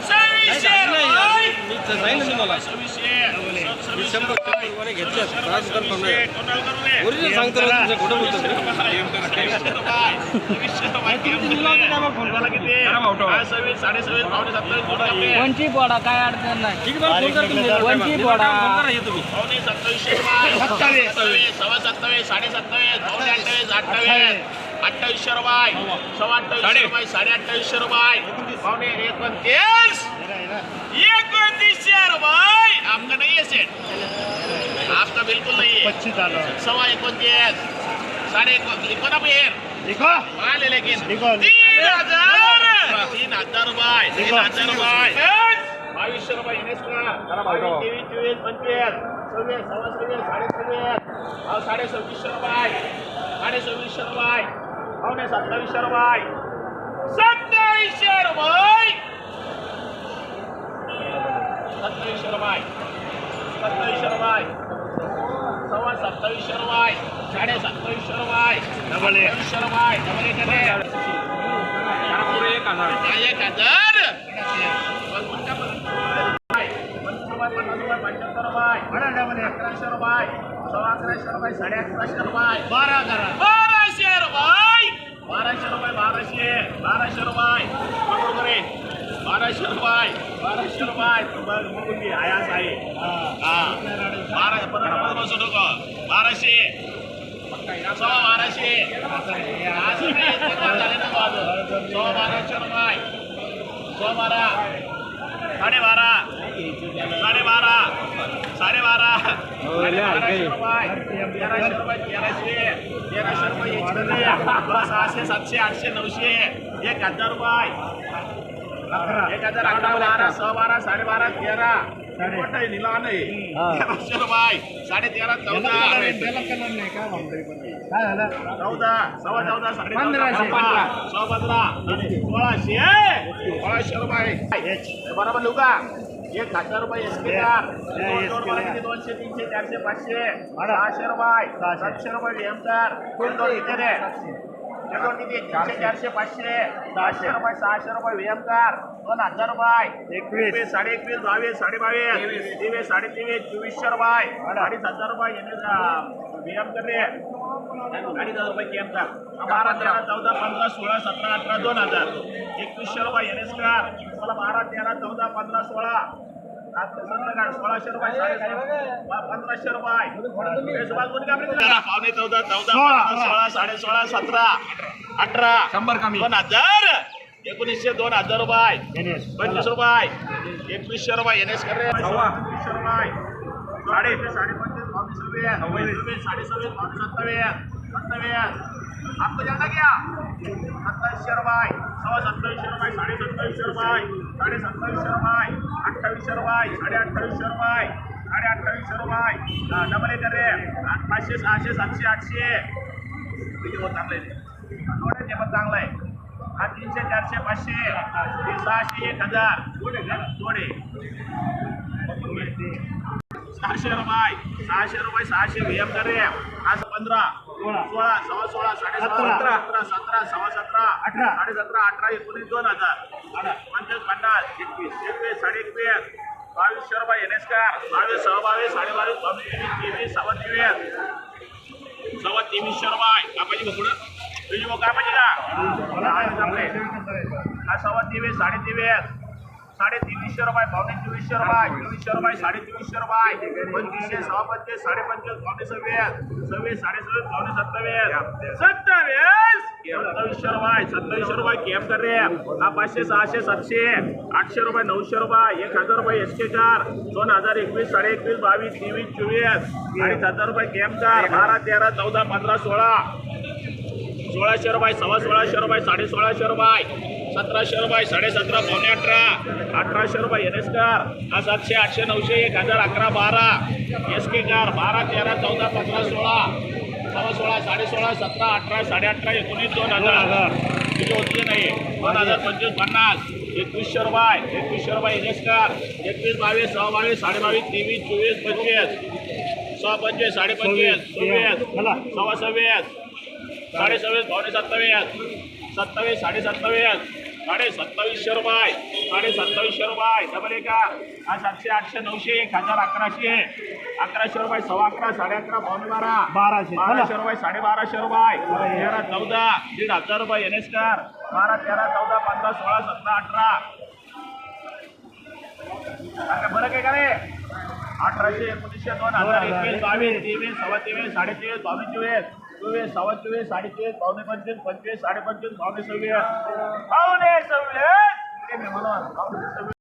Servisje, hoi! Niet te zijn, maar original सांगतो ना तुमचं खोटं बोलतो वंची पोडा काय अडचण नाही ठीक आहे तुम्ही हे सव्वा सत्तावीस साडे सत्तावीस पावणे अठ्ठावीस अठ्ठावीस अठ्ठावीसशे रुपये सव्वा अठ्ठावीसशे रुपये साडे अठ्ठावीसशे रुपये पावणे एकोणतीस एकोणतीसशे रुपये आपका नहीं है सेट आपका बिल्कुल नहीं है। सवा एकोणतीस साडे लिखो ना फिर लिखो। मान ले लेकिन लिखो तीन हजार। तीन हजार रुपये तीन. हजार रुपये बावीसशे रुपये इन्व्हेस्ट तेवीस चोवीस पंचवीस सव्वीस सव्वा सव्वीस साडे सव्वीस साडे सव्वीसशे रुपये साडे सव्वीसशे रुपये पावणे सत्तावीसशे रुपये। सत्तावीसशे रुपये। सत्तावीसशे रुपये। सत्तावीसशे सव्वा सत्तावीसशे रुपये. साडे सत्तावीसशे रुपये. डबल एक. सत्तावीसशे रुपये. डबल एक आहे. पुरे एक हजार. एक हजार. अकराशे रुपये. सव्वा अकराशे रुपये. साडे अकराशे रुपये. बारा करा बाराशे रुपये. बाराशे रुपये बाराशे. बाराशे रुपये. बाराशे रुपये. बाराशे रुपये बघ, बघून घे आयास आहे हा बारा पंधरा बसू नको बाराशे सव्वा बाराशे असं नाही, एकदा झाले ना बाजू. सव्वा बाराशे रुपये सव्वा बारा साडेबारा साडेबारा साडेबारा साडेबाराशे रुपये तेराशे रुपये तेराशे तेराशे रुपये एकशे सहाशे सातशे आठशे नऊशे एक हजार रुपये एक हजार अकरा बारा सहा बारा साडेबारा तेरा. निला नाही. रुपये साडे तेरा चौदा. सव्वा चौदा साडे सव्वा पंधरा. सोळाशे. सोळाशे रुपये. बरोबर लिहू का? एक हजार रुपये दोनशे तीनशे चारशे पाचशे. सहाशे रुपये. सातशे रुपये व्यामदार दोन दोन किती तीनशे चारशे पाचशे सहाशे रुपये सहाशे रुपये व्यामदार दोन हजार रुपये. एकवीस. साडे एकवीस बावीस साडे बावीस तेवीस साडे तेवीस चोवीसशे रुपये. अडीच हजार रुपये व्यायाम करणे. अडीच हजार रुपये कर बारा तेरा चौदा पंधरा सोळा सतरा अठरा दोन हजार. एकवीसशे रुपये एन एस कार मला बारा तेरा चौदा पंधरा सोळा. पावणे चौदा चौदा सोळा. साडे सोळा सतरा अठरा. शंभर कमी. दोन हजार. एकोणीसशे दोन हजार रुपये. पंचवीस रुपये. एकवीसशे रुपये एन एस कर एकवीसशे रुपये. साडे साडे पंचवीस बावीस रुपये. साडे सव्वीस बावीस सत्तावीस सत्तावीस. आपको जाना क्या सत्तावीसशे रुपये सव्वा सत्तावीसशे रुपये साडे सत्तावीसशे रुपये साडे सत्तावीसशे रुपये अठ्ठावीसशे रुपये साडे अठ्ठावीसशे रुपये साडे अठ्ठावीसशे रुपये डबल एक रे आठ- पाचशे सहाशे सातशे आठशे किती होत चांगलं आहे थोडं ते पण चांगलं आहे हा तीनशे चारशे पाचशे सहाशे एक हजार जोडे सहाशे रुपये सहाशे रुपये सहाशे व्यायाम करे आज पंधरा सोळा सव्वा सोळा साडे सतरा. सतरा सतरा सव्वा सतरा अठरा. साडे सतरा अठरा एकोणीस दोन हजार. पंचवीस पन्नास एकवीस एकवीस साडे एकवीस. बावीसशे रुपये एन एस कार बावीस सहा बावीस साडे बावीस बावीस तेवीस तेवीस. सव्वा तेवीस सव्वा तेवीसशे रुपये कापायची बघ तुझी मग का? हा, चांगले हा सव्वा तेवीस साडे तेवीस. साडे रुपये पावणे चोवीसशे रुपये चोवीसशे रुपये साडे चोवीसशे रुपये. पंचवीसशे सहा पंचवीस साडे पंचवीस पावणे सव्वीस सव्वीस साडेसव्वीस पावणे सत्तावीस! सत्तावीस सत्तावीसशे रुपये सत्तावीसशे रुपये केम कर रे हा। पाचशे सहाशे सातशे आठशे रुपये नऊशे रुपये एक हजार रुपये एकशे चार। दोन हजार एकवीस साडे एकवीस बावीस तेवीस चोवीस. अडीच हजार रुपये केम कार। बारा तेरा चौदा पंधरा सोळा. सोळाशे रुपये सव्वा सोळाशे रुपये साडे सोळाशे रुपये. सतराशे रुपये साडे सतरा पावणे अठरा. अठराशे रुपये एन एस कार हा सातशे आठशे नऊशे एक हजार अकरा बारा. एस के कार बारा तेरा चौदा पंधरा सोळा. सव्वा सोळा साडे सोळा सतरा अठरा साडे अठरा एकोणीस दोन हजार. तुझे होते नाही दोन हजार पंचवीस पन्नास. एकवीसशे रुपये एकवीसशे रुपये एन एस कार एकवीस बावीस सहा बावीस साडे बावीस तेवीस चोवीस पंचवीस. सहा पंचवीस साडे पंचवीस सव्वीस. सव्वा सव्वीस. साडे सव्वीस पावणे सत्तावीस. सत्तावीस साडे सत्तावीस साडे सत्तावीसशे रुपये साडे सत्तावीसशे रुपये डबल एका हा सातशे आठशे नऊशे एक हजार अकराशे अकराशे रुपये सव्वा अकरा साडे अकरा पावणे बारा. बाराशे बाराशे रुपये साडे बाराशे रुपये तेरा चौदा दीड हजार रुपये एन एस कार बारा तेरा चौदा पंधरा सोळा सतरा अठरा. बरं काय का रे अठराशे एकोणीसशे दोन हजार एकवीस बावीस तेवीस सव्वा तेवीस साडे तेवीस बावीस चोवीस. चोवीस सव्वा चोवीस साडेचोवीस पावणे पंचवीस पंचवीस साडे पंचवीस पावणे सव्वीस. पावणे पावणे सव्वीस!